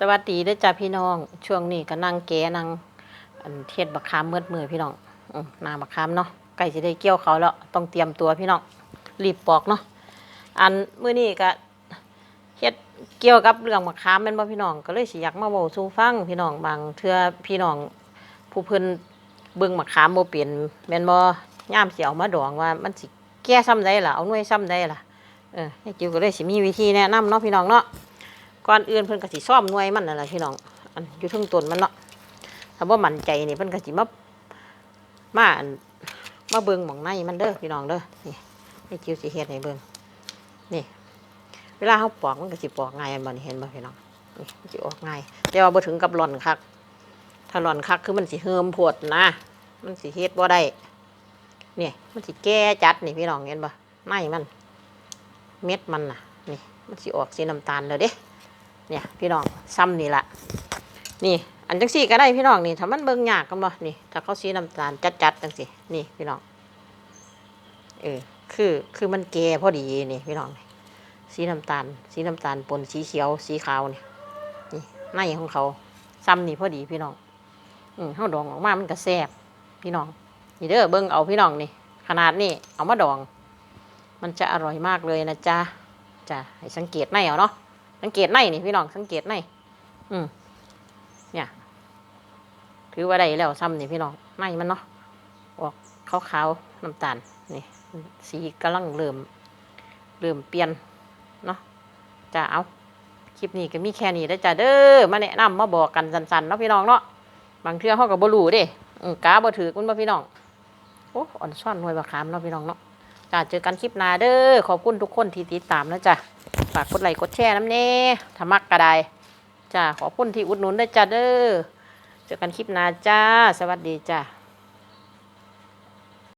สวัสดีด้อจ้าพี่น้อง ช่วงนี้ก็นั่งแกนั่งเทศบักขามเมื่อดมือพี่น้องอืมนาบักขามเนาะใกล้จะได้เกี่ยวเขาแล้วต้องเตรียมตัวพี่น้องรีบปอกเนาะอันมื้อนี้ก็เฮ็ดเกี่ยวกับเรื่องบักขามแม่นบ่พี่น้อง ก็เลยสิอยากมาเว้าสู่ฟังพี่น้องบางเทื่อพี่น้องผู้เพิ่นเบิ่งบักขามบ่เป็นแม่นบ่ย่ามสิเอามาดองว่ามันสิแก้ซ้ำใดล่ะเอาหน่วยซ้ำใดล่ะเออให้จิ๋วก็เลยสิมีวิธีแนะนำเนาะพี่น้องเนาะ ก่อนอื่นเพิ่นก็สิซ่อมหน่วยมันนั่นแหละพี่น้องอันอยู่เทึงต้นมันเนาะถ้าบ่มั่นใจนี่เพิ่นก็สิมามาอันมาเบิ่งหม่องในมันเด้อพี่น้องเด้อนี่ให้จิวสิเฮ็ดให้เบิ่งนี่ เวลาเฮาปอกมันก็สิปอกง่ายอันบ่นี่เห็นบ่พี่น้องนี่สิออกง่ายแต่ว่าบ่ถึงกับหล่อนคักถ้าหล่อนคักคือมันสิเฮิมโพดนะ มันสิเฮ็ดบ่ได้นี่มันสิแก่จัดนี่พี่น้องเห็นบ่ในมัน เม็ดมันน่ะ นี่ มันสิออกสีน้ำตาลแล้วเด้ เนี่ยพี่น้องซ้ำนี่ละนี่อันจังสี่ก็ได้พี่น้องนี่ถ้ามันเบิ่งยากกันบ่นี่ถ้าเขาสีน้ำตาลจัดๆจังสินี่พี่น้องเออคือคือมันแก่พอดีนี่พี่น้องนี่สีน้ำตาล สีน้ำตาลปนสีเขียวสีขาวนี่นี่ในของเขาซ้ำนี่พอดีพี่น้องอืมเฮาดองออกมามันก็แซ่บพี่น้องนี่เด้อเบิ่งเอาพี่น้องนี่ ขนาดนี้เอามาดอง มันจะอร่อยมากเลยนะจ๊ะจ้ะให้สังเกตในเอาเนาะ สังเกตในนี่พี่น้องสังเกตในอืมเนี่ยถือว่าได้แล้วซ้ำนี่พี่น้องในมันเนาะออกขาวๆน้ำตาลนี่สีกำลังเริ่มเริ่มเปลี่ยนเนาะจ้าเอาคลิปนี้ก็มีแค่นี้ได้จ้าเด้อมาแนะนำมาบอกกันสันๆเนาะพี่น้องเนาะบางเทื่อเขากับบรูเด้กาบ่ถือคุณบ่พี่น้องโอ้อ่อนซ่อนหน่วยบะขามเนาะพี่น้องเนาะจ้าเจอกันคลิปหน้าเด้อขอบคุณทุกคนที่ติดตามนะจ้ะ ฝากกดไลค์กดแชร์น้ำเน่ถ้ามักก็ไดจ้าขอพุ่นที่อุดหนุนได้จ้าเด้อเจอกันคลิปหน้าจ้า สวัสดีจ้า